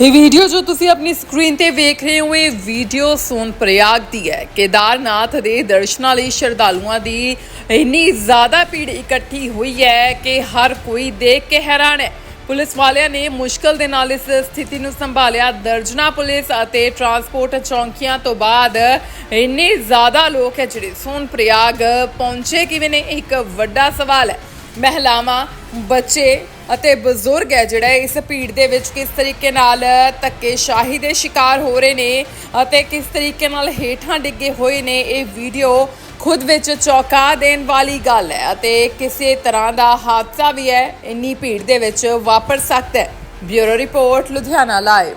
ਇਹ ਵੀਡੀਓ ਜੋ ਤੁਸੀਂ ਆਪਣੀ ਸਕਰੀਨ ਤੇ ਵੇਖ ਰਹੇ ਹੋ, ਇਹ ਵੀਡੀਓ ਸੋਨ ਪ੍ਰਯਾਗ ਦੀ ਹੈ। ਕੇਦਾਰਨਾਥ ਦੇ ਦਰਸ਼ਨਾਂ ਲਈ ਸ਼ਰਧਾਲੂਆਂ ਦੀ ਇੰਨੀ ਜ਼ਿਆਦਾ ਭੀੜ ਇਕੱਠੀ ਹੋਈ ਹੈ ਕਿ ਹਰ ਕੋਈ ਦੇਖ ਕੇ ਹੈਰਾਨ ਹੈ। ਪੁਲਿਸ ਵਾਲਿਆਂ ਨੇ ਮੁਸ਼ਕਲ ਦੇ ਨਾਲ ਇਸ ਸਥਿਤੀ ਨੂੰ ਸੰਭਾਲਿਆ। ਦਰਜਨਾ ਪੁਲਿਸ ਅਤੇ ਟਰਾਂਸਪੋਰਟ ਚੌਂਕੀਆਂ ਤੋਂ ਬਾਅਦ ਇੰਨੇ ਜ਼ਿਆਦਾ ਲੋਕ ਹੈ ਜਿਹੜੇ ਸੋਨ ਪ੍ਰਯਾਗ ਪਹੁੰਚੇ ਕਿਵੇਂ ਨੇ ਇੱਕ ਵੱਡਾ ਸਵਾਲ ਹੈ। ਮਹਿਲਾਵਾਂ ਬੱਚੇ ਅਤੇ ਬਜ਼ੁਰਗ ਹੈ ਜਿਹੜਾ ਇਸ ਭੀੜ ਦੇ ਵਿੱਚ ਕਿਸ ਤਰੀਕੇ ਨਾਲ ਧੱਕੇਸ਼ਾਹੀ ਦੇ ਸ਼ਿਕਾਰ ਹੋ ਰਹੇ ਨੇ ਅਤੇ ਕਿਸ ਤਰੀਕੇ ਨਾਲ ਹੇਠਾਂ ਡਿੱਗੇ ਹੋਏ ਨੇ, ਇਹ ਵੀਡੀਓ ਖੁਦ ਵਿੱਚ ਚੌਂਕਾ ਦੇਣ ਵਾਲੀ ਗੱਲ ਹੈ ਅਤੇ ਕਿਸੇ ਤਰ੍ਹਾਂ ਦਾ ਹਾਦਸਾ ਵੀ ਹੈ, ਇੰਨੀ ਭੀੜ ਦੇ ਵਿੱਚ ਵਾਪਰ ਸਕਦਾ ਹੈ। ਬਿਊਰੋ ਰਿਪੋਰਟ, ਲੁਧਿਆਣਾ ਲਾਈਵ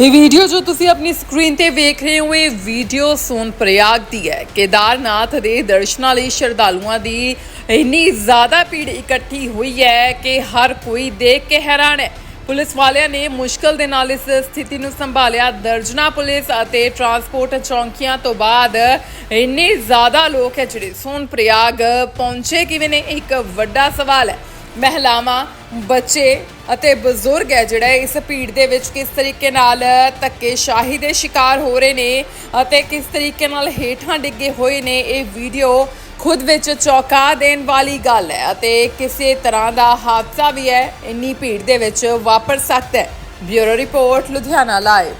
ਇਹ ਵੀਡੀਓ ਜੋ ਤੁਸੀਂ ਆਪਣੀ ਸਕਰੀਨ ਤੇ ਵੇਖ ਰਹੇ ਹੋ, ਇਹ ਵੀਡੀਓ ਸੋਨ ਪ੍ਰਯਾਗ ਦੀ ਹੈ। ਕੇਦਾਰਨਾਥ ਦੇ ਦਰਸ਼ਨਾਂ ਲਈ ਸ਼ਰਧਾਲੂਆਂ ਦੀ ਇੰਨੀ ਜ਼ਿਆਦਾ ਭੀੜ ਇਕੱਠੀ ਹੋਈ ਹੈ ਕਿ ਹਰ ਕੋਈ ਦੇਖ ਕੇ ਹੈਰਾਨ ਹੈ। ਪੁਲਿਸ ਵਾਲਿਆਂ ਨੇ ਮੁਸ਼ਕਲ ਦੇ ਨਾਲ ਇਸ ਸਥਿਤੀ ਨੂੰ ਸੰਭਾਲਿਆ। ਦਰਜਨਾ ਪੁਲਿਸ ਅਤੇ ਟਰਾਂਸਪੋਰਟ ਚੌਂਕੀਆਂ ਤੋਂ ਬਾਅਦ ਇੰਨੇ ਜ਼ਿਆਦਾ ਲੋਕ ਹੈ ਜਿਹੜੇ। ਸੋਨ ਪ੍ਰਯਾਗ ਪਹੁੰਚੇ ਕਿਵੇਂ ਨੇ? ਇੱਕ ਵੱਡਾ ਸਵਾਲ ਹੈ। ਮਹਿਲਾਵਾਂ, ਬੱਚੇ ਅਤੇ ਬਜ਼ੁਰਗ ਹੈ ਜਿਹੜਾ ਇਸ ਭੀੜ ਦੇ ਵਿੱਚ ਕਿਸ ਤਰੀਕੇ ਨਾਲ ਧੱਕੇਸ਼ਾਹੀ ਦੇ ਸ਼ਿਕਾਰ ਹੋ ਰਹੇ ਨੇ ਅਤੇ ਕਿਸ ਤਰੀਕੇ ਨਾਲ ਹੇਠਾਂ ਡਿੱਗੇ ਹੋਏ ਨੇ, ਇਹ ਵੀਡੀਓ ਖੁਦ ਵਿੱਚ ਚੌਂਕਾ ਦੇਣ ਵਾਲੀ ਗੱਲ ਹੈ ਅਤੇ ਕਿਸੇ ਤਰ੍ਹਾਂ ਦਾ ਹਾਦਸਾ ਵੀ ਹੈ, ਇੰਨੀ ਭੀੜ ਦੇ ਵਿੱਚ ਵਾਪਰ ਸਕਦਾ ਹੈ। Bureau report, Ludhiana live